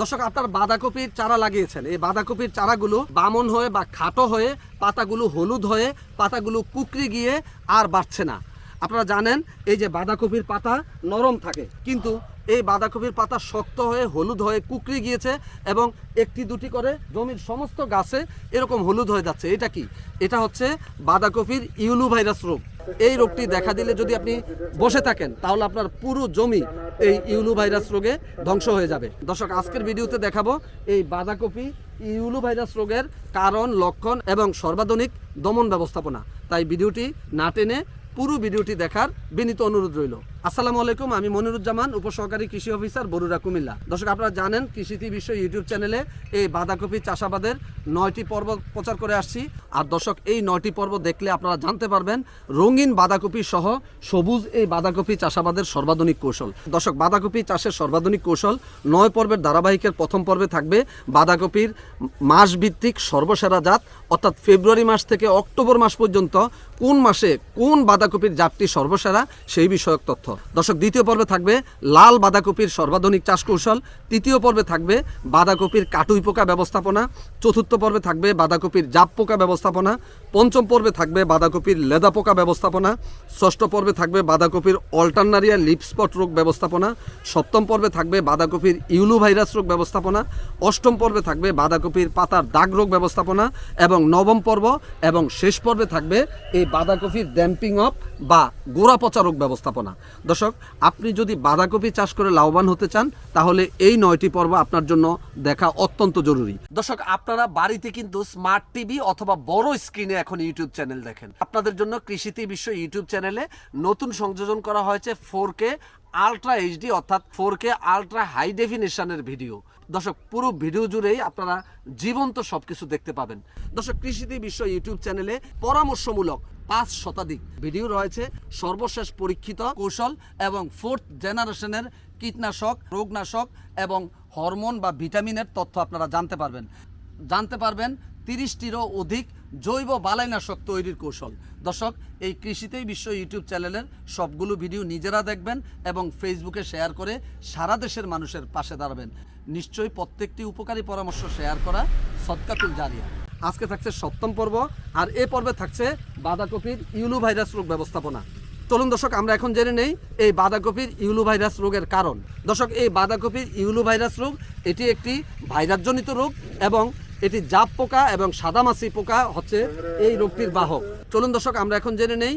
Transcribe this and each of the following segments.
দর্শক, আপনার বাঁধাকপির চারা লাগিয়েছেন। এই বাঁধাকপির চারাগুলো বামন হয়ে বা খাটো হয়ে, পাতাগুলো হলুদ হয়ে, পাতাগুলো কুকরি গিয়ে আর বাড়ছে না। আপনারা জানেন, এই যে বাঁধাকপির পাতা নরম থাকে, কিন্তু এই বাঁধাকপির পাতা শক্ত হয়ে, হলুদ হয়ে কুকরি গিয়েছে এবং একটি দুটি করে জমির সমস্ত গাছে এরকম হলুদ হয়ে যাচ্ছে। এটা কি? এটা হচ্ছে বাঁধাকপির ইউলু ভাইরাস রোগ। এই রোগটি দেখা দিলে যদি আপনি বসে থাকেন, তাহলে আপনার পুরো জমি এই ইউলু ভাইরাস রোগে ধ্বংস হয়ে যাবে। দর্শক, আজকের ভিডিওতে দেখাবো এই বাঁধাকপি ইউলু ভাইরাস রোগের কারণ, লক্ষণ এবং সর্বাধুনিক দমন ব্যবস্থাপনা। তাই ভিডিওটি না টেনে পুরো ভিডিওটি দেখার বিনীত অনুরোধ রইল। আসসালামু আলাইকুম, আমি মনিরুজ্জামান, উপসহকারী কৃষি অফিসার বরুড়া, কুমিল্লা। দর্শক, আপনারা জানেন কৃষিতি বিশ্ব ইউটিউব চ্যানেলে এই বাঁধাকপি চাষাবাদের নয়টি পর্ব প্রচার করে আসছি। আর দর্শক, এই নয়টি পর্ব দেখলে আপনারা জানতে পারবেন, রঙিন বাঁধাকপি সহ সবুজ এই বাঁধাকপি চাষাবাদের সর্বাধুনিক কৌশল। দর্শক, বাঁধাকপি চাষের সর্বাধুনিক কৌশল নয় পর্বের ধারাবাহিকের প্রথম পর্বে থাকবে বাঁধাকপির মাস ভিত্তিক সর্বসেরা জাত, অর্থাৎ ফেব্রুয়ারি মাস থেকে অক্টোবর মাস পর্যন্ত কোন মাসে কোন বাঁধাকপির জাতটি সর্বসেরা সেই বিষয়ক তথ্য দর্শক, দ্বিতীয় পর্বে থাকবে লাল বাঁধাকপির সর্বাধুনিক চাষ কৌশল, তৃতীয় পর্বে থাকবে বাঁধাকপির কাটুই পোকা ব্যবস্থাপনা, চতুর্থ পর্বে থাকবে বাঁধাকপির জাপ পোকা ব্যবস্থাপনা, পঞ্চম পর্বে থাকবে বাঁধাকপির লেদা পোকা ব্যবস্থাপনা, ষষ্ঠ পর্বে থাকবে বাঁধাকপির অল্টারনারিয়া লিপ স্পট রোগ ব্যবস্থাপনা, সপ্তম পর্বে থাকবে বাঁধাকপির ইউলু ভাইরাস রোগ ব্যবস্থাপনা, অষ্টম পর্বে থাকবে বাঁধাকপির পাতার দাগ রোগ ব্যবস্থাপনা এবং নবম পর্ব এবং শেষ পর্বে থাকবে এই বাঁধাকপির ড্যাম্পিং অফ বা গোড়া পচা রোগ ব্যবস্থাপনা। দর্শক, আপনি যদি বাঁধাকপি চাষ করে লাভবান হতে চান, তাহলে এই নয়টি পর্ব আপনার জন্য দেখা অত্যন্ত জরুরি। দর্শক, আপনারা বাড়িতে কিন্তু স্মার্ট টিভি অথবা বড় স্ক্রিনে এখন ইউটিউব চ্যানেল দেখেন। আপনাদের জন্য কৃষিতে বিশ্ব ইউটিউব চ্যানেলে নতুন সংযোজন করা হয়েছে ফোর কে আলট্রা এইচডি অর্থাৎ ফোর কে আলট্রা হাই ডেফিনেশনের ভিডিও দর্শক, পুরো ভিডিও জুড়েই আপনারা জীবন্ত সব কিছু দেখতে পাবেন। দর্শক কৃষিতে বিশ্ব ইউটিউব চ্যানেলে পরামর্শমূলক পাঁচ শতাধিক ভিডিও রয়েছে। সর্বশেষ পরীক্ষিত কৌশল এবং ফোর্থ জেনারেশনের কীটনাশক, রোগনাশক এবং হরমোন বা ভিটামিনের তথ্য আপনারা জানতে পারবেন। জানতে পারবেন তিরিশটিরও অধিক জৈব বালাইনাশক তৈরির কৌশল। দর্শক, এই কৃষিতেই বিশ্ব ইউটিউব চ্যানেলের সবগুলো ভিডিও নিজেরা দেখবেন এবং ফেসবুকে শেয়ার করে সারা দেশের মানুষের পাশে দাঁড়াবেন। নিশ্চয়ই প্রত্যেকটি উপকারী পরামর্শ শেয়ার করা সৎকাতুল জারিয়া। আজকে থাকছে সপ্তম পর্ব, আর এ পর্বে থাকছে বাঁধাকপির ইউলু ভাইরাস রোগ ব্যবস্থাপনা। চলুন দর্শক, আমরা এখন জেনে নেই এই বাঁধাকপির ইউলু ভাইরাস রোগের কারণ। দর্শক, এই বাঁধাকপির ইউলু ভাইরাস রোগ, এটি একটি ভাইরাসজনিত রোগ এবং এটি জাপ পোকা এবং সাদামাছি পোকা হচ্ছে এই রোগটির বাহক। চলুন দর্শক, আমরা এখন জেনে নেই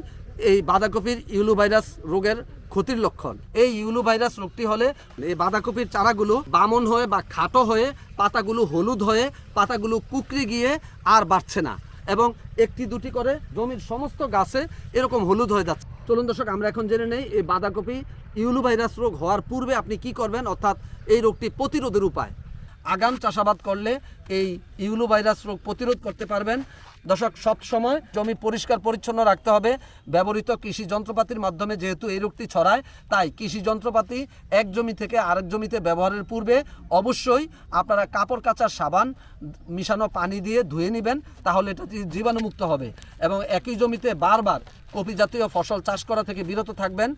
এই বাঁধাকপির ইউলু ভাইরাস রোগের ক্ষতির লক্ষণ। এই ইউলু ভাইরাস রোগটি হলে এই বাঁধাকপির চারাগুলো বামন হয়ে বা খাটো হয়ে, পাতাগুলো হলুদ হয়ে, পাতাগুলো কুকরি গিয়ে আর বাড়ছে না এবং একটি দুটি করে জমির সমস্ত গাছে এরকম হলুদ হয়ে যাচ্ছে। চলুন দর্শক, আমরা এখন জেনে নেই এই বাঁধাকপি ইউলু ভাইরাস রোগ হওয়ার পূর্বে আপনি কি করবেন, অর্থাৎ এই রোগটি প্রতিরোধের উপায়। আগাম চাষাবাদ করলে এই ইউলু ভাইরাস রোগ প্রতিরোধ করতে পারবেন। দর্শক, সব সময় জমি পরিষ্কার পরিচ্ছন্ন রাখতে হবে। ব্যবহৃত কৃষি যন্ত্রপাতির মাধ্যমে যেহেতু এই রোগটি ছড়ায়, তাই কৃষি যন্ত্রপাতি এক জমি থেকে আরেক জমিতে ব্যবহারের পূর্বে অবশ্যই আপনারা কাপড় কাচার সাবান, মিশানো পানি দিয়ে ধুয়ে নেবেন, তাহলে এটা জীবাণুমুক্ত হবে। এবং একই জমিতে বারবার কপি জাতীয় ফসল চাষ করা থেকে বিরত থাকবেন।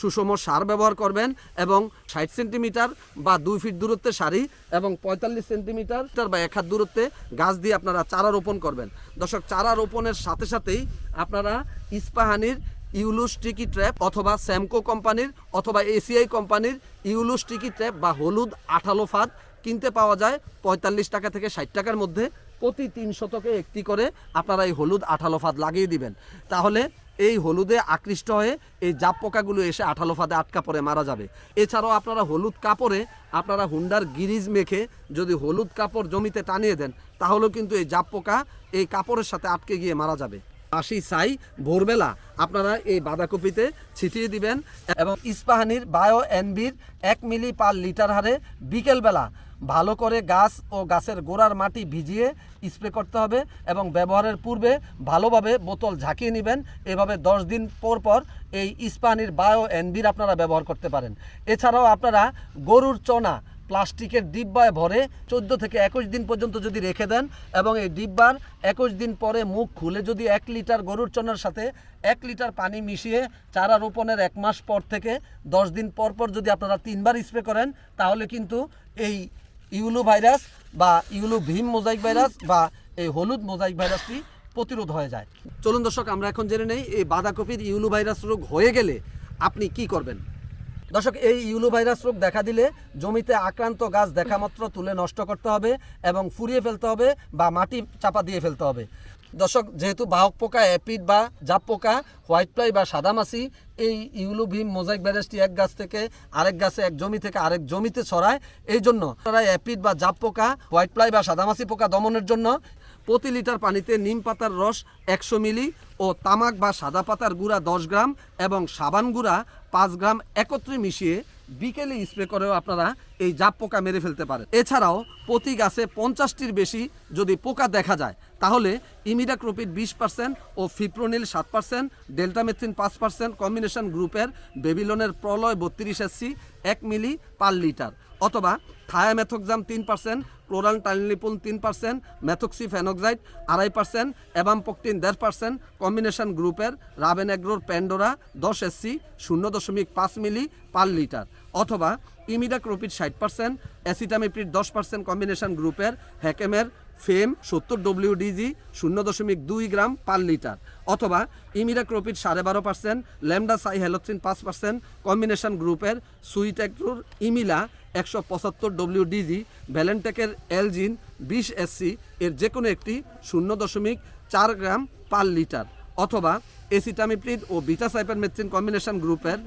সুষম সার ব্যবহার করবেন এবং ষাট সেন্টিমিটার বা দুই ফিট দূরত্বে সারি এবং পঁয়তাল্লিশ সেন্টিমিটার বা এক হাত দূরত্বে গাছ দিয়ে আপনারা চারা রোপণ করবেন। দর্শক, চারা রোপণের সাথে সাথেই আপনারা ইস্পাহানির ইউলু স্টিকি ট্র্যাপ অথবা স্যামকো কোম্পানির অথবা এসিআই কোম্পানির ইউলু স্টিকি ট্র্যাপ বা হলুদ আঠালো ফাঁদ কিনতে পাওয়া যায় পঁয়তাল্লিশ টাকা থেকে ষাট টাকার মধ্যে। প্রতি তিন শতকে একটি করে আপনারা এই হলুদ আঠালো ফাঁদ লাগিয়ে দিবেন। তাহলে এই হলুদে আকৃষ্ট হয়ে এই জাপ পোকাগুলো এসে আঠালো ফাঁদে আটকা পড়ে, মারা যাবে। এছাড়াও আপনারা হলুদ কাপড়ে আপনারা হুন্ডার গিরিজ মেখে যদি হলুদ কাপড় জমিতে টানিয়ে দেন, তাহলেও কিন্তু এই জাপ পোকা এই কাপড়ের সাথে আটকে গিয়ে মারা যাবে। আশি সাই, ভোরবেলা আপনারা এই বাঁধাকপিতে ছিটিয়ে দিবেন এবং ইস্পাহানির বায়ো এনবির এক মিলি পার লিটার হারে বিকেলবেলা ভালো করে গাছ ও গাছের গোড়ার মাটি ভিজিয়ে স্প্রে করতে হবে এবং ব্যবহারের পূর্বে ভালোভাবে বোতল ঝাঁকিয়ে নেবেন। এভাবে দশ দিন পর পর এই ইস্পাহানির বায়ো এনবির আপনারা ব্যবহার করতে পারেন। এছাড়াও আপনারা গরুর চনা প্লাস্টিকের ডিব্বায় ভরে চোদ্দ থেকে একুশ দিন পর্যন্ত যদি রেখে দেন এবং এই ডিব্বার একুশ দিন পরে মুখ খুলে যদি এক লিটার গরুর চনার সাথে এক লিটার পানি মিশিয়ে চারা রোপণের এক মাস পর থেকে দশ দিন পর পর যদি আপনারা তিনবার স্প্রে করেন, তাহলে কিন্তু এই ইউলু ভাইরাস বা ইউলো ভীম মোজাইক ভাইরাস বা এই হলুদ মোজাইক ভাইরাসটি প্রতিরোধ হয়ে যায়। চলুন দর্শক, আমরা এখন জেনে নেই, এই বাঁধাকপির ইউলো ভাইরাস রোগ হয়ে গেলে আপনি কি করবেন? দর্শক, এই ইউলু ভাইরাস রোগ দেখা দিলে জমিতে আক্রান্ত গাছ দেখা মাত্র তুলে নষ্ট করতে হবে এবং ফুরিয়ে ফেলতে হবে বা মাটি চাপা দিয়ে ফেলতে হবে। দর্শক, যেহেতু বাহক পোকা, অ্যাপিড বা জাপ পোকা, হোয়াইট ফ্লাই বা সাদামাছি এই ইউলু ভীম মোজাইক ভাইরাসটি এক গাছ থেকে আরেক গাছে, এক জমি থেকে আরেক জমিতে ছড়ায়। এই জন্য তারা অ্যাপিড বা জাপ পোকা, হোয়াইট ফ্লাই বা সাদামাছি পোকা দমনের জন্য প্রতি লিটার পানিতে নিম পাতার রস একশো মিলি ও তামাক বা সাদা পাতার গুঁড়া দশ গ্রাম এবং সাবান গুঁড়া পাঁচ গ্রাম একত্রে মিশিয়ে বিকেলে স্প্রে করেও আপনারা এই জাপ পোকা মেরে ফেলতে পারেন। এছাড়াও প্রতি গাছে পঞ্চাশটির বেশি যদি পোকা দেখা যায়, তাহলে ইমিডাক্রোপিড বিশ পার্সেন্ট ও ফিপ্রোনিল সাত পার্সেন্ট, ডেল্টামেথিন পাঁচ পার্সেন্ট কম্বিনেশন গ্রুপের বেবিলনের প্রলয় বত্রিশ এসসি এক মিলি পার লিটার। অথবা থায়ামেথোক্সাম তিন পার্সেন্ট ক্লোরাল টাইলিপুল তিন পার্সেন্ট ম্যাথক্সি ফেনক্সাইড আড়াই পার্সেন্ট অ্যাবামপকটিন দেড় পার্সেন্ট কম্বিনেশন গ্রুপের রাবেন এগ্রোর প্যান্ডোরা দশ এসসি, শূন্য দশমিক পাঁচ মিলি পার লিটার, অথবা ইমিডাক্রোপিড ষাট পার্সেন্ট অ্যাসিটামিপ্রিড দশ পার্সেন্ট কম্বিনেশন গ্রুপের হ্যাকেমের ফেম সত্তর ডব্লিউডিজি শূন্য দশমিক দুই গ্রাম পার লিটার, অথবা ইমিডাক্রোপিড সাড়ে বারো পার্সেন্ট ল্যামডা সাই হ্যালোথ্রিন পাঁচ পার্সেন্ট কম্বিনেশন গ্রুপের সুইট্যাক্রোর ইমিলা একশো পঁচাত্তর ডব্লিউডিজি ভ্যালেন্টেকের এলজিন বিশ এসসি এর যে কোনো একটি শূন্য দশমিক চার গ্রাম পার লিটার অথবা এসিটামিপ্রিড ও বিটাসাইপারমেথ্রিন কম্বিনেশন গ্রুপের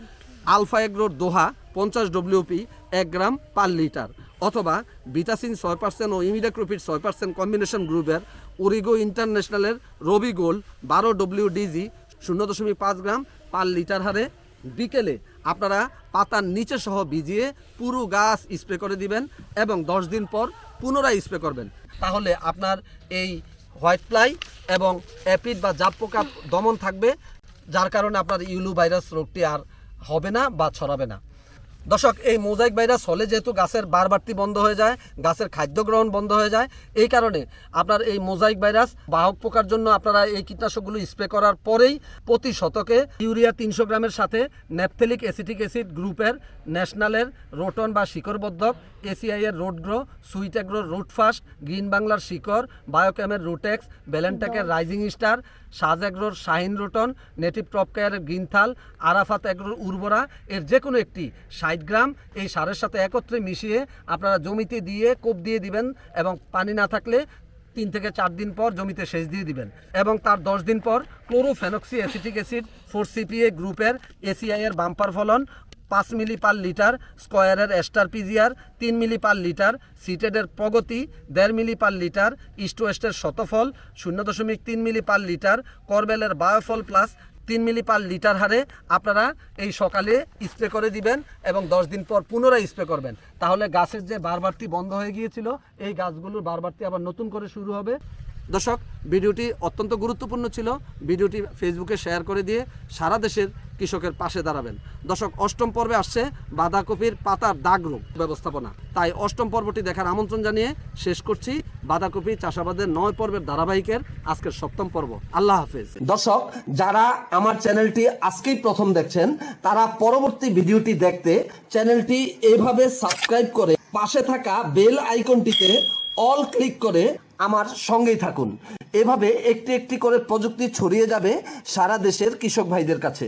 আলফা এগ্রোর দোহা পঞ্চাশ ডব্লিউপি এক গ্রাম পার লিটার অথবা বিটাসিন ছয় পার্সেন্ট ও ইমিডাক্রোপিড ছয় পার্সেন্ট কম্বিনেশন গ্রুপের ওরিগো ইন্টারন্যাশনালের রবি গোল বারো ডব্লিউডিজি শূন্য দশমিক পাঁচ গ্রাম পার লিটার হারে বিকেলে আপনারা পাতার নিচে সহ ভিজিয়ে পুরো গাছ স্প্রে করে দিবেন এবং দশ দিন পর পুনরায় স্প্রে করবেন। তাহলে আপনার এই হোয়াইট ফ্লাই এবং অ্যাপিড বা জাপ পোকা দমন থাকবে, যার কারণে আপনার ইউলু ভাইরাস রোগটি আর হবে না বা ছড়াবে না। দর্শক, এই মোজাইক ভাইরাস হলে যেহেতু গাছের বারবারতি বন্ধ হয়ে যায়, গাছের খাদ্য গ্রহণ বন্ধ হয়ে যায়, এই কারণে আপনার এই মোজাইক ভাইরাস বাহক পোকার জন্য আপনারা এই কীটনাশকগুলো স্প্রে করার পরেই প্রতি শতকে ইউরিয়া তিনশো গ্রামের সাথে ন্যাপথেলিক অ্যাসিটিক অ্যাসিড গ্রুপের ন্যাশনালের রোটন বা শিকড়বদ্ধক, এসিআই এর রোড গ্রো সুইট্যাগ্রোর রুট ফাস্ট গ্রিন বাংলার শিকড়, বায়োক্যামের রুটেক্স, বেলেন্টেকের রাইজিং স্টার সাজ এগ্রোর শাহিন রোটন, নেটিভ ক্রপ কেয়ারের গ্রিনথাল আরাফাত এগ্রোর উর্বরা, এর যে কোনো একটি ষাট গ্রাম এই সারের সাথে একত্রে মিশিয়ে আপনারা জমিতে দিয়ে কোপ দিয়ে দিবেন এবং পানি না থাকলে তিন থেকে চার দিন পর জমিতে সেচ দিয়ে দিবেন এবং তার দশ দিন পর chlorophenoxy acetic acid four CPA গ্রুপের এসিআই এর বাম্পার ফলন পাঁচ মিলি পার লিটার স্কোয়ারের এস্টার পিজিআর, তিন মিলি পার লিটার সিটেডের প্রগতি, দেড় মিলি পার লিটার ইস্ট ওয়েস্টের শতফল, শূন্য দশমিক তিন মিলি পার লিটার করবেলের বায়োফল প্লাস তিন মিলি পার লিটার হারে আপনারা এই সকালে স্প্রে করে দিবেন এবং দশ দিন পর পুনরায় স্প্রে করবেন। তাহলে গাছের যে বারবারটি বন্ধ হয়ে গিয়েছিল, এই গাছগুলোর বারবারটি আবার নতুন করে শুরু হবে। দর্শক, ভিডিওটি অত্যন্ত গুরুত্বপূর্ণ ছিল। ভিডিওটি ফেসবুকে শেয়ার করে দিয়ে সারা দেশের কৃষকের পাশে দাঁড়াবেন। দর্শক, অষ্টম পর্বে আসছে বাঁধাকপির পাতার দাগ রোগ ব্যবস্থাপনা। তাই অষ্টম পর্বটি দেখার আমন্ত্রণ জানিয়ে শেষ করছি বাঁধাকপি চাষাবাদের নয় পর্বের ধারাবাহিকের আজকের সপ্তম পর্ব। আল্লাহ হাফেজ। দর্শক, যারা আমার চ্যানেলটি আজকেই প্রথম দেখছেন, তারা পরবর্তী ভিডিওটি দেখতে চ্যানেলটি এভাবে সাবস্ক্রাইব করে পাশে থাকা বেল আইকনটিতে অল ক্লিক করে আমার সঙ্গেই থাকুন। এভাবে একটি একটি করে প্রযুক্তি ছড়িয়ে যাবে সারা দেশের কৃষক ভাইদের কাছে।